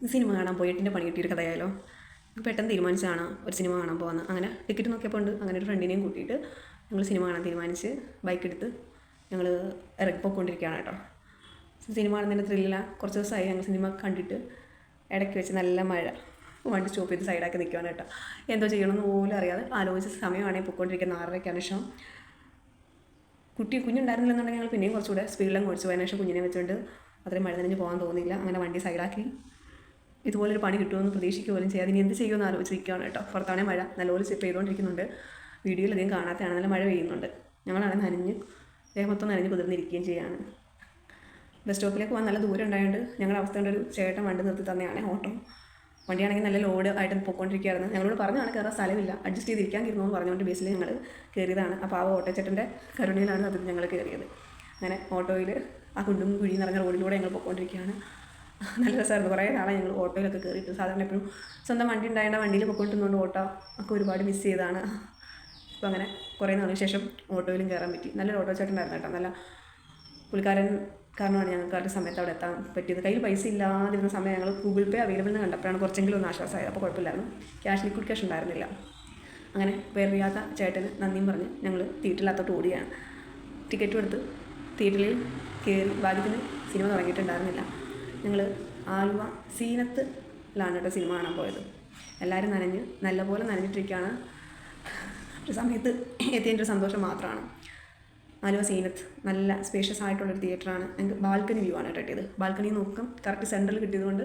Cinema കാണാൻ പോയി എട്ടിന്റെ പണി കിട്ടിയൊരു കഥയായാലോ? പെട്ടെന്ന് തീരുമാനിച്ചതാണ് ഒരു സിനിമ കാണാൻ പോകുന്നത് അങ്ങനെ ടിക്കറ്റ് നോക്കിയപ്പോൾ ഉണ്ട്. അങ്ങനെ ഒരു ഫ്രണ്ടിനെയും കൂട്ടിയിട്ട് ഞങ്ങൾ സിനിമ കാണാൻ തീരുമാനിച്ച് ബൈക്ക് എടുത്ത് ഞങ്ങൾ ഇറങ്ങി പോയിക്കൊണ്ടിരിക്കുകയാണ് കേട്ടോ. സിനിമ കാണുന്നതിന്റെ ത്രില്ല കുറച്ച് ദിവസമായി ഞങ്ങൾ സിനിമ കണ്ടിട്ട് ഇടയ്ക്ക് വെച്ച് നല്ല മഴ. വണ്ടി സ്റ്റോപ്പ് ചെയ്ത് സൈഡാക്കി നിൽക്കുകയാണ് കേട്ടോ. എന്തോ ചെയ്യണമെന്ന് പോലും അറിയാതെ ആലോചിച്ച സമയമാണെങ്കിൽ പൊയ്ക്കൊണ്ടിരിക്കുന്ന. ആറരയ്ക്കാണ് ശേഷം കുട്ടി കുഞ്ഞുണ്ടായിരുന്നില്ലെന്നുണ്ടെങ്കിൽ ഞങ്ങൾ പിന്നെയും കുറച്ചുകൂടെ സ്പീഡിലും കുറച്ച് പോയതിനു ശേഷം കുഞ്ഞിനെ വെച്ചുകൊണ്ട് അത്രയും മഴ നനഞ്ഞ് പോകാൻ തോന്നിയില്ല. അങ്ങനെ വണ്ടി സൈഡാക്കി ഇതുപോലൊരു പണി കിട്ടുമെന്ന് പ്രതീക്ഷിക്കുക പോലും ചെയ്യാതെ ഇനി എന്ത് ചെയ്യുമെന്ന് ആലോചിക്കുകയാണ് കേട്ടോ. പുറത്താണെ മഴ നല്ലപോലെ ചെപ്പ് ചെയ്തുകൊണ്ടിരിക്കുന്നുണ്ട് വീഡിയോയിൽ അധികം കാണാത്തതാണ്. നല്ല മഴ പെയ്യുന്നുണ്ട്. ഞങ്ങളാണ് നനഞ്ഞ് ദേഹമൊത്തം നനഞ്ഞ് കുതിർന്നിരിക്കുകയും ചെയ്യാണ്. ബസ് സ്റ്റോപ്പിലേക്ക് പോകാൻ നല്ല ദൂരം ഉണ്ടായതുകൊണ്ട് ഞങ്ങളുടെ അവസ്ഥ ഒരു ചേട്ടൻ വണ്ടി നിർത്തി തന്നെയാണ് ഓട്ടോ. വണ്ടിയാണെങ്കിൽ നല്ല ലോഡ് ആയിട്ട് പോയിക്കൊണ്ടിരിക്കുകയായിരുന്നു. ഞങ്ങളോട് പറഞ്ഞാണ് കയറാൻ സ്ഥലമില്ല. അഡ്ജസ്റ്റ് ചെയ്തിരിക്കാൻ കയറുന്നു എന്ന് പറഞ്ഞുകൊണ്ട് ബസ്സിൽ ഞങ്ങൾ കയറിയതാണ്. അപ്പോൾ ആ ഓട്ടോ ചേട്ടന്റെ കരുണയിലാണ് അതിൽ ഞങ്ങൾ കയറിയത്. അങ്ങനെ ഓട്ടോയിൽ ആ കുണ്ടും കുഴി നിറഞ്ഞ റോഡിലൂടെ ഞങ്ങൾ പോയിക്കൊണ്ടിരിക്കുകയാണ്. നല്ല രസമായിരുന്നു. കുറേ നാളെ ഞങ്ങൾ ഓട്ടോയിലൊക്കെ കയറിയിട്ട്. സാധാരണ എപ്പോഴും സ്വന്തം വണ്ടി ഉണ്ടായിരുന്ന വണ്ടിയിൽ പോയിക്കൊണ്ടിരുന്നുകൊണ്ട് ഓട്ടോ ഒക്കെ ഒരുപാട് മിസ് ചെയ്താണ് അപ്പോൾ അങ്ങനെ കുറേ നാളിന് ശേഷം ഓട്ടോയിലും കയറാൻ പറ്റി. നല്ലൊരു ഓട്ടോ ചേട്ടനായിരുന്നു കേട്ടോ. നല്ല പുള്ളിക്കാരൻ കാരണമാണ് ഞങ്ങൾക്ക് ആ ഒരു സമയത്ത് അവിടെ എത്താൻ പറ്റിയത്. കയ്യിൽ പൈസ ഇല്ലാതിരുന്ന സമയം ഞങ്ങൾ ഗൂഗിൾ പേ അവൈലബിൾ എന്ന് കണ്ടപ്പോഴാണ് കുറച്ചെങ്കിലും ഒന്ന് ആശ്വാസമായത്. അപ്പോൾ കുഴപ്പമില്ലായിരുന്നു. ക്യാഷ് ലിക്വിഡ് ക്യാഷ് ഉണ്ടായിരുന്നില്ല. അങ്ങനെ വേറിയാത്ത ചേട്ടന് നന്ദിയും പറഞ്ഞ് ഞങ്ങൾ തിയേറ്ററിനകത്തോട്ട് ഓടിയാണ്. ടിക്കറ്റും എടുത്ത് തിയേറ്ററിൽ കയറി ഭാഗ്യത്തിന് സിനിമ തുടങ്ങിയിട്ടുണ്ടായിരുന്നില്ല. ഞങ്ങൾ ആലുവ സീനത്തിലാണ് കേട്ടോ സിനിമ കാണാൻ പോയത്. എല്ലാവരും നനഞ്ഞ് നല്ലപോലെ നനഞ്ഞിട്ടിരിക്കുകയാണ്. ഒരു സമയത്ത് എത്തിയതിന്റെ ഒരു സന്തോഷം മാത്രമാണ്. ആലുവ സീനത്ത് നല്ല സ്പേഷ്യസ് ആയിട്ടുള്ളൊരു തിയേറ്ററാണ് ഞങ്ങൾക്ക് ബാൽക്കണി വ്യൂ ആണ് കേട്ടോ കിട്ടിയത്. ബാൽക്കണി നോക്കും. കറക്റ്റ് സെന്ററിൽ കിട്ടിയതുകൊണ്ട്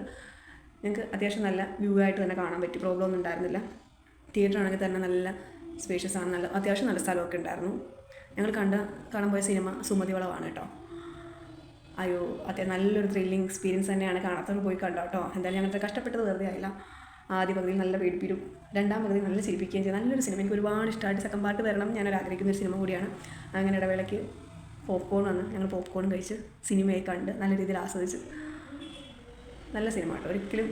ഞങ്ങൾക്ക് അത്യാവശ്യം നല്ല വ്യൂ ആയിട്ട് തന്നെ കാണാൻ പറ്റി. പ്രോബ്ലം ഒന്നും ഉണ്ടായിരുന്നില്ല. തിയേറ്റർ ആണെങ്കിൽ തന്നെ നല്ല സ്പേഷ്യസ് ആണ്. നല്ല അത്യാവശ്യം നല്ല സ്ഥലമൊക്കെ ഉണ്ടായിരുന്നു. ഞങ്ങൾ കണ്ട കാണാൻ പോയ സിനിമ സുമതി വളവാണ് കേട്ടോ. അയ്യോ അത്യാവശ്യം നല്ലൊരു ത്രില്ലിങ് എക്സ്പീരിയൻസ് തന്നെയാണ് കാണാത്തവർ പോയി കണ്ടോ കേട്ടോ എന്തായാലും ഞങ്ങൾക്ക് കഷ്ടപ്പെട്ടത് വെറുതെ ആയില്ല. ആദ്യ പകുതിയിൽ നല്ല പേടിപ്പിരും രണ്ടാം പകുതി നല്ല ചിരിപ്പിക്കുകയും ചെയ്യും നല്ലൊരു സിനിമ എനിക്ക് ഒരുപാട് ഇഷ്ടമായിട്ട് സെക്കൻഡ് പാർട്ട് വരണം ഞാൻ ആഗ്രഹിക്കുന്ന ഒരു സിനിമ കൂടിയാണ്. അങ്ങനെ ഇടവേളയ്ക്ക് പോപ്കോൺ വന്ന് ഞങ്ങൾ പോപ്കോൺ കഴിച്ച് സിനിമയെ കണ്ട് നല്ല രീതിയിൽ ആസ്വദിച്ച്. നല്ല സിനിമ കേട്ടോ ഒരിക്കലും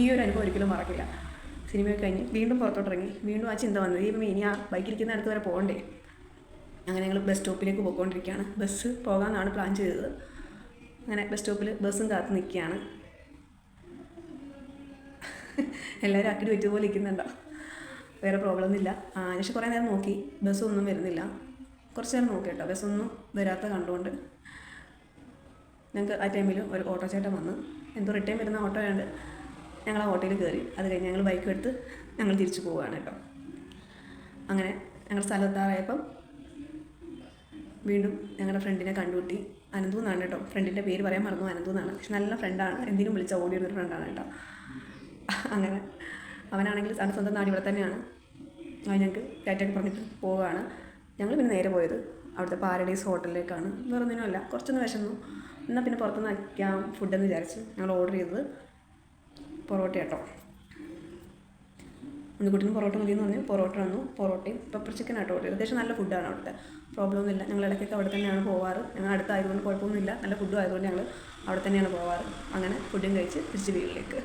ഈ ഒരു അനുഭവം ഒരിക്കലും മറക്കില്ല. സിനിമയൊക്കെ കഴിഞ്ഞ് വീണ്ടും പുറത്തോട്ടിറങ്ങി. വീണ്ടും ആ ചിന്ത വന്നത് ഇനി ആ ബൈക്കിരിക്കുന്ന അടുത്ത് വരെ പോകണ്ടേ? അങ്ങനെ ഞങ്ങൾ ബസ് സ്റ്റോപ്പിലേക്ക് പോയിക്കൊണ്ടിരിക്കുകയാണ്. ബസ് പോകാമെന്നാണ് പ്ലാൻ ചെയ്തത്. അങ്ങനെ ബസ് സ്റ്റോപ്പിൽ ബസ്സും കാത്തു നിൽക്കുകയാണ്. എല്ലാവരും അക്കിടി വെച്ചതുപോലെ ഇരിക്കുന്നുണ്ടോ? വേറെ പ്രോബ്ലം ഒന്നുമില്ല പക്ഷെ കുറേ നേരം നോക്കി. ബസ്സൊന്നും വരുന്നില്ല. കുറച്ച് നേരം നോക്കി കേട്ടോ. ബസ്സൊന്നും വരാത്ത കണ്ടുകൊണ്ട് ഞങ്ങൾക്ക് ആ ടൈമിൽ ഒരു ഓട്ടോ ചേട്ടൻ വന്ന്. എന്തോ റിട്ടേൺ വരുന്ന ഓട്ടോ ആയതുകൊണ്ട് ഞങ്ങൾ ആ ഓട്ടോയിൽ കയറി അത് കഴിഞ്ഞ് ഞങ്ങൾ ബൈക്ക് എടുത്ത് ഞങ്ങൾ തിരിച്ചു പോവുകയാണ് കേട്ടോ. അങ്ങനെ ഞങ്ങൾ സ്ഥലത്താറായപ്പം വീണ്ടും ഞങ്ങളുടെ ഫ്രണ്ടിനെ കണ്ടുകൂട്ടി അനന്തു എന്നാണ് കേട്ടോ. ഫ്രണ്ടിന്റെ പേര് പറയാൻ മറന്നു. അനന്തു എന്നാണ്. പക്ഷെ നല്ല ഫ്രണ്ടാണ്. എന്തിനും വിളിച്ച ഓടി വരുന്നൊരു ഫ്രണ്ടാണ് കേട്ടോ. അങ്ങനെ. അവനാണെങ്കിൽ അവന്റെ സ്വന്തം നാട് ഇവിടെ തന്നെയാണ്. അവൻ ഞങ്ങൾക്ക് ടാറ്റയൊക്കെ പറഞ്ഞിട്ട് പോവുകയാണ്. ഞങ്ങൾ പിന്നെ നേരെ പോയത് അവിടുത്തെ പാരഡൈസ് ഹോട്ടലിലേക്കാണ്. വേറെ ഒന്നിനുമല്ല കുറച്ചൊന്ന് വിശന്നു. എന്നാൽ പിന്നെ പുറത്തുനിന്ന് വയ്ക്കാം ഫുഡെന്ന് വിചാരിച്ച് ഞങ്ങൾ ഓർഡർ ചെയ്തത് പൊറോട്ട കേട്ടോ ഉണ്ണിക്കുട്ടിന് പൊറോട്ട മതി എന്ന് പറഞ്ഞ്. പൊറോട്ട വന്നു. പൊറോട്ടയും പെപ്പർ ചിക്കൻ ആട്ടോ ഓർഡർ അത്യാവശ്യം നല്ല ഫുഡാണ് അവിടുത്തെ. പ്രോബ്ലം ഒന്നുമില്ല. ഞങ്ങൾ ഇടയ്ക്കൊക്കെ അവിടെ തന്നെയാണ് പോവാറ്. ഞങ്ങൾ അടുത്തായതുകൊണ്ട് കുഴപ്പമൊന്നുമില്ല. നല്ല ഫുഡും ആയതുകൊണ്ട് ഞങ്ങൾ അവിടെ തന്നെയാണ് പോവാറ്. അങ്ങനെ ഫുഡും കഴിച്ച് തിരിച്ച് വീട്ടിലേക്ക്.